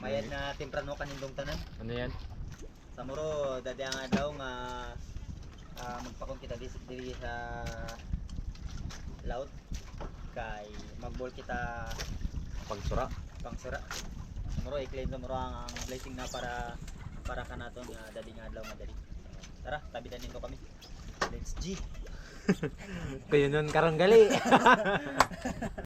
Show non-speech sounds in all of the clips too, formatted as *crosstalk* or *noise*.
Mayad na temprano kanindong tanan. Ano yan? Sa muro, dadi ang adlaw nga ah, magpakon kita dis diri sa laut kay magbol kita pangsura. Sa muro i-claim na muro ang, ang blessing na para para kanaton nga dadi nga adlaw nga dali. Tara, tabitan nito kami. Let's G. *laughs* Kayo nun karanggali. Wow. *laughs*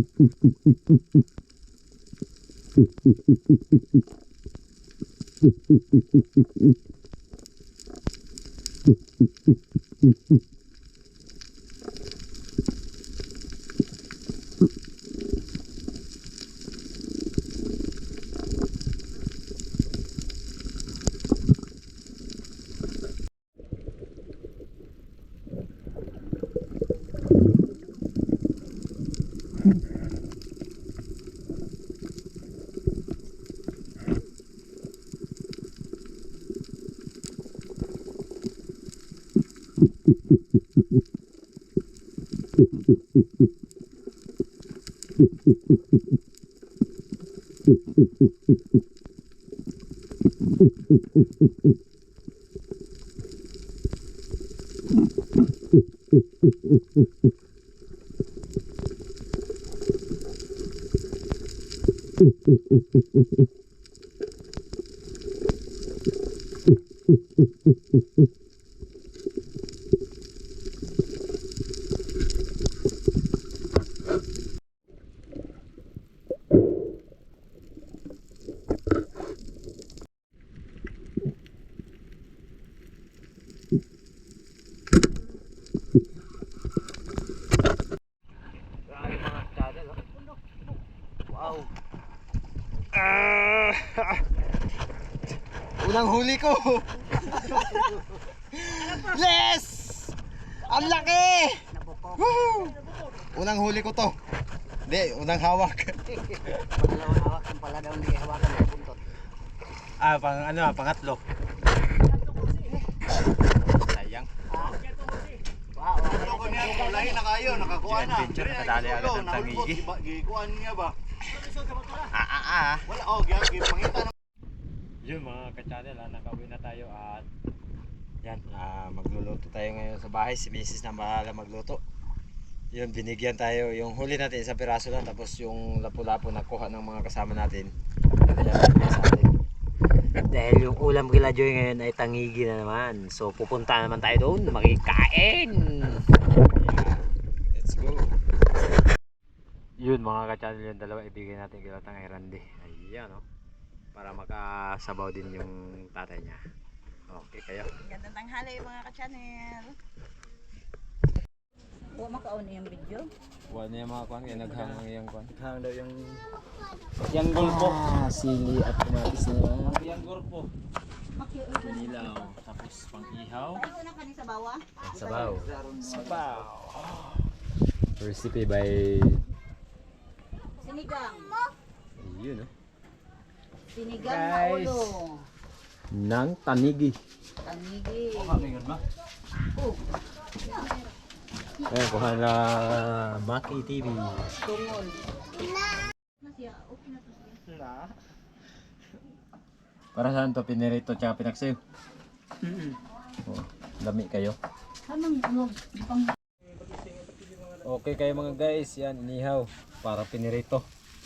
Mm-hmm. *laughs* フフフフフ。huli ko. yes! Ang laki! Unang huli ko to. Hindi, unang hawak. Pangalawang hawak, ang pala daw hindi hawakan ng buntot. Ah, pang ano, ah, pangatlo. Sayang. Wow, ano ko niya, lahi na kayo, nakakuha na. Adventure, nakadali agad ang tangigi. Gikuan niya ba? Ah, ah, ah. Wala, oh, gipangita yun mga ka-channel, ah, nakauwi na tayo at yan, ah, magluluto tayo ngayon sa bahay. Si Mrs. na bahala magluto. Yun, binigyan tayo. Yung huli natin, isang piraso lang. Tapos yung lapu-lapu nakuha ng mga kasama natin. Sa atin. Dahil yung ulam kila Joy ngayon ay tangigi na naman. So pupunta naman tayo doon, makikain. Yeah. Let's go. Yun mga ka-channel yung dalawa ibigay natin kila Tangay Randy. Ayan oh. Para makasabaw din yung tatay niya. Okay kayo. Gandang tanghali mga ka-channel. Huwag makaon yung video. Wala niya mga kwan, kaya naghang ang iyang kwan. Hang daw yung Yang gulpo. Ah, sili at kamatis na. Yang gulpo. Nilaw. Tapos pang ihaw. Ay, una ka ni sa bawa. Sabaw. Sabaw. Recipe by Sinigang. yun oh. Sinigang na Guys. ulo. Nang tanigi. Tanigi. ba? Oh, Ayan, kuha na Maki TV. tungol. Para saan to pinirito tsaka pinaksayo? Oh, dami kayo. Okay kayo mga guys, yan inihaw para pinirito.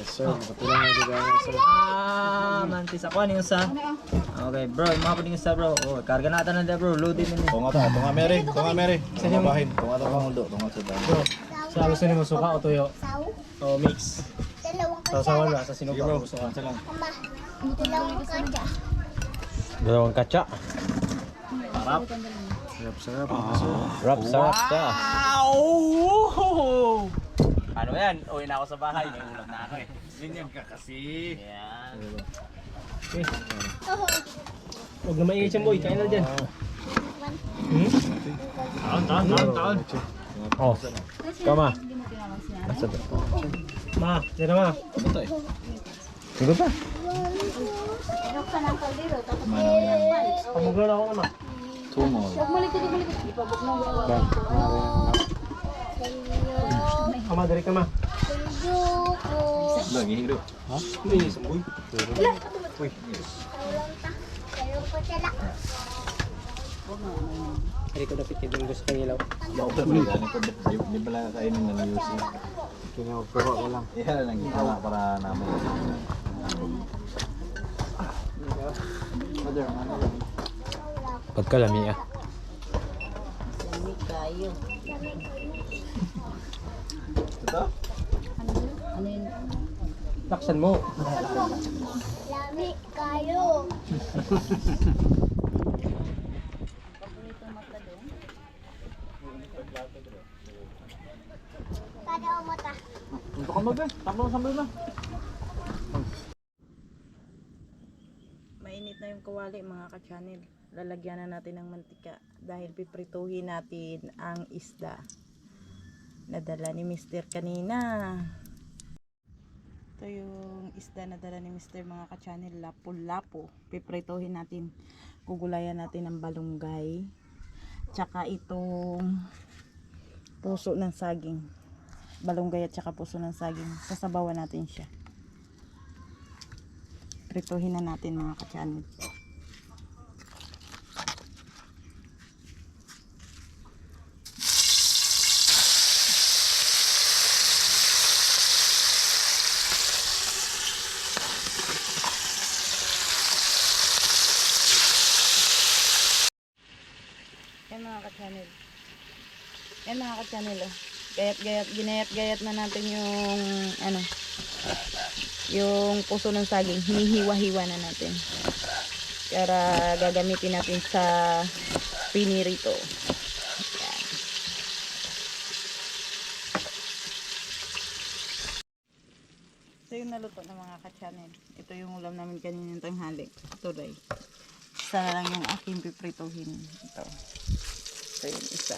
Yes sir, patuloy na juga sa Ah, mantis ako ano yung sa? Okay, bro, yung mga puning sa bro. Oh, karga na na bro, loading na niya. Tunga ta, tunga Mary, tunga Mary. Tunga bahin, tunga ta pangulo, tunga sa dami. Sa gusto ni mo suka o tuyo? O mix. Sasawan na sa sino pa bro, gusto tunga sa lang. Dalawang katsa. Sarap, sarap. Rap sarap siya. Ano yan? Uwi na ako sa bahay. May ulam na ako eh. Ganyan ka kasi. Yan. Huwag na mainit yung boy, kain na dyan. Hmm? Taon, taon, taon, taon. Oh. Kama. Ma, dyan na ma. Sige pa. Ano ka ng kaldero? Tapos Pamuglo na ako na ma. Tungo. ipabok mo. Ama, dari ka ma. Lagi hiro. Hindi, isang boy. Hindi ko dapat yung gusto kang ilaw. Pa pala gani ko di pala kainin ng news. Kinapuro ko lang. Iha lang kita para namin. Pagkalami ah. Kayo. Ito? Ano yun? Laksan mo. Lami kayo. Paborito makladong? Kada o mata. Untuk ka mag Tapos sambal na. Mainit na yung kawali mga ka-channel. Lalagyan na natin ng mantika dahil piprituhin natin ang isda. Nadala ni Mr. kanina. Ito yung isda na dala ni Mr. mga ka-channel. Lapu-lapu. Piprituhin natin. Gugulayan natin ng balunggay. Tsaka itong puso ng saging. Balunggay at tsaka puso ng saging. Sasabawan natin siya. Prituhin na natin mga ka-channel. Yan mga ka-channel. Yan mga ka-channel oh. Gayat-gayat, ginayat-gayat na natin yung ano, yung puso ng saging. Hinihiwa-hiwa na natin. Para gagamitin natin sa pinirito. Yan. yung naluto ng mga ka-channel. Ito yung ulam namin kanina ng tanghali. Tuloy. Isa na lang yung aking piprituhin. Ito. Ito yung isa.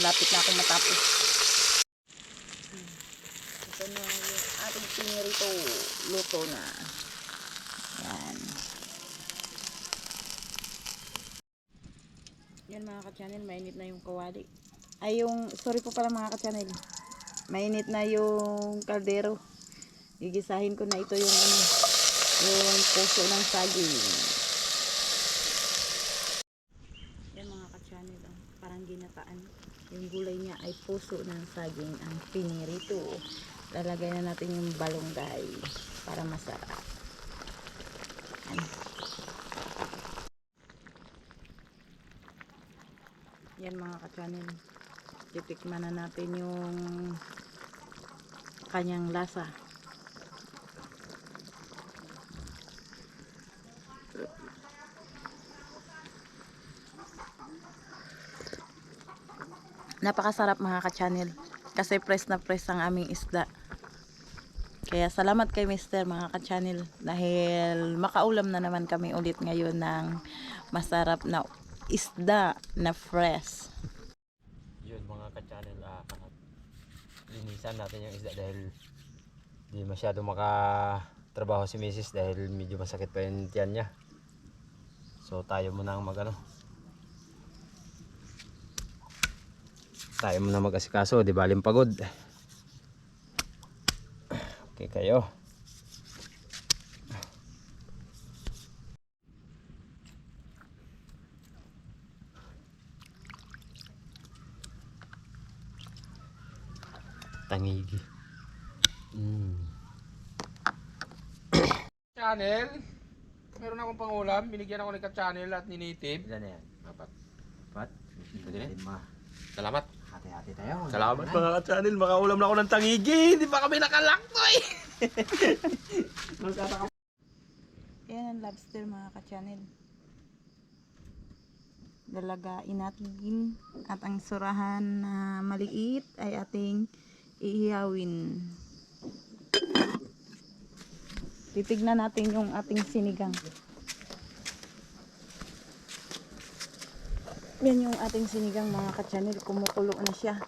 Malapit na akong matapos. Ito na yung ating pinirito. Luto na. Yan. Yan mga ka-channel, mainit na yung kawali. Ay yung, sorry po pala mga ka-channel. Mainit na yung kaldero. Gigisahin ko na ito yung ano, yung puso ng saging. Yan mga ka-channel, oh, parang ginataan. Gulay niya ay puso ng saging ang pinirito. Lalagay na natin yung balonggay para masarap. Yan. Yan mga ka-channel. Titikman na natin yung kanyang lasa. Napakasarap mga ka-channel. Kasi press na press ang aming isda. Kaya salamat kay Mister mga ka-channel. Dahil makaulam na naman kami ulit ngayon ng masarap na isda na fresh. Yun mga ka-channel, ah, linisan natin yung isda dahil di masyado makatrabaho si Mrs. dahil medyo masakit pa yung tiyan niya. So tayo muna ang mag Tayo muna mag-asikaso, di baling pagod. Okay kayo. Tangigi. Mm. Channel. Meron akong pangulam. Binigyan ako ni ka-channel at ni Native. Ilan na yan? Apat. Pat? Pwede Lima. Salamat. Hati-hati tayo. Salamat mga ka-channel. Makaulam na ako ng tangigi. Hindi pa kami nakalaktoy. *laughs* Yan ang lobster mga ka-channel. Dalagain natin at ang surahan na maliit ay ating iihawin. Titignan natin yung ating sinigang. Yan yung ating sinigang mga ka-channel. Kumukulo na siya.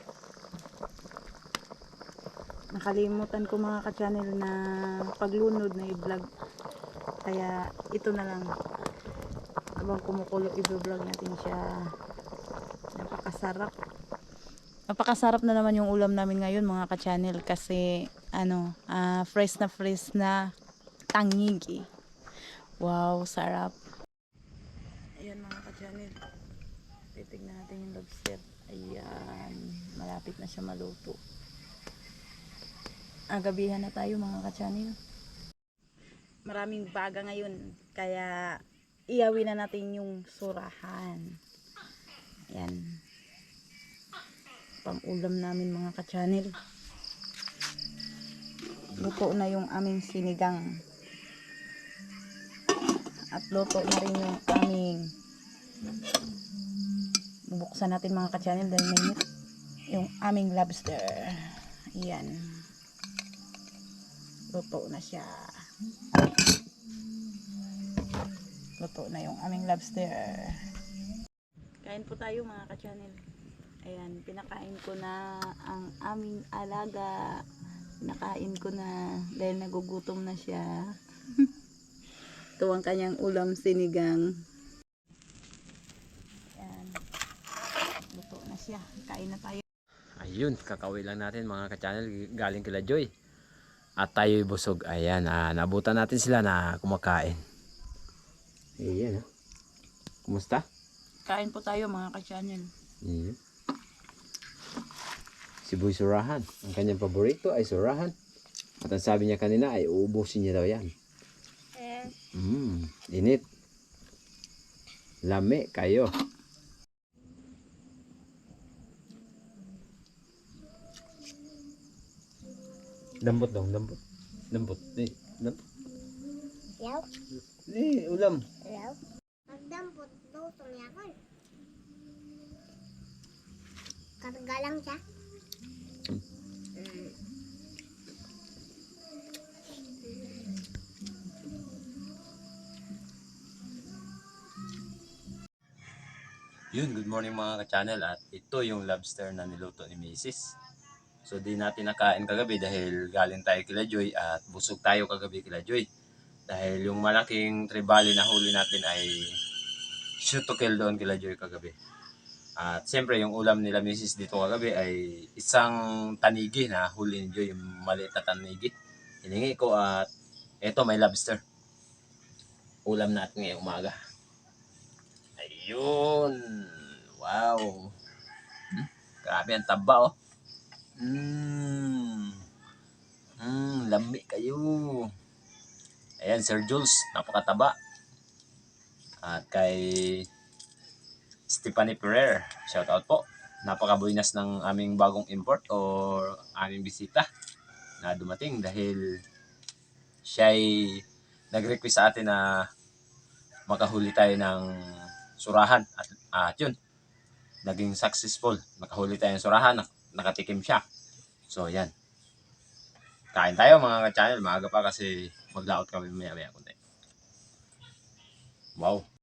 Nakalimutan ko mga ka-channel na paglunod na i-vlog. Kaya ito na lang. Habang kumukulo, i-vlog natin siya. Napakasarap. Napakasarap na naman yung ulam namin ngayon mga ka-channel kasi ano, ah, fresh na fresh na tangigi. Wow, sarap. Ayan mga ka-channel. Titignan natin yung lobster. Ayan, malapit na siya maluto. Agabihan na tayo mga ka-channel maraming baga ngayon. Kaya iawin na natin yung surahan. Yan. Pang-ulam namin mga ka-channel. Luto na yung aming sinigang. At luto na rin yung aming bubuksan natin mga ka-channel dahil mainit yung aming lobster. Yan. Luto na siya. Luto na yung aming lobster. Kain po tayo mga ka-channel. Ayan, pinakain ko na ang aming alaga. Pinakain ko na dahil nagugutom na siya. *laughs* Ito ang kanyang ulam sinigang. Ayan. Luto na siya. Kain na tayo. Ayun, kakauwi lang natin mga ka-channel galing kila Joy. At tayo'y busog. Ayan, ah, nabutan natin sila na kumakain. Ayan, ah. Kumusta? Kain po tayo mga ka-channel. Ayan. Si Boy Surahan. Ang kanyang paborito ay Surahan. At ang sabi niya kanina ay uubusin niya daw yan. Mm, init. Lame kayo. Lambot daw, lambot. Lambot. Eh, lambot. Yaw? Eh, ulam. Yaw? Ang lambot daw, tumiyakan. Karga lang siya. Yun, good morning mga ka-channel at ito yung lobster na niluto ni Mrs. So di natin nakain kagabi dahil galing tayo kila Joy at busog tayo kagabi kila Joy. Dahil yung malaking tribali na huli natin ay shoot to kill doon kila Joy kagabi. At siyempre yung ulam nila Mrs. dito kagabi ay isang tanigi na huli ni Joy, yung maliit na tanigi. Hiningi ko at eto may lobster. Ulam natin ngayong umaga. Ayun. Wow. Hmm? Grabe ang taba oh. Mmm. Mmm, lami kayo. Ayan, Sir Jules, napakataba. At kay Stephanie Ferrer, shout out po. Napakabuinas ng aming bagong import or aming bisita na dumating dahil siya ay nag-request sa atin na makahuli tayo ng surahan at, at yun naging successful nakahuli tayo ng surahan nakatikim siya. So yan. Kain tayo mga ka-channel. Maaga pa kasi maglaot kami maya maya kunti wow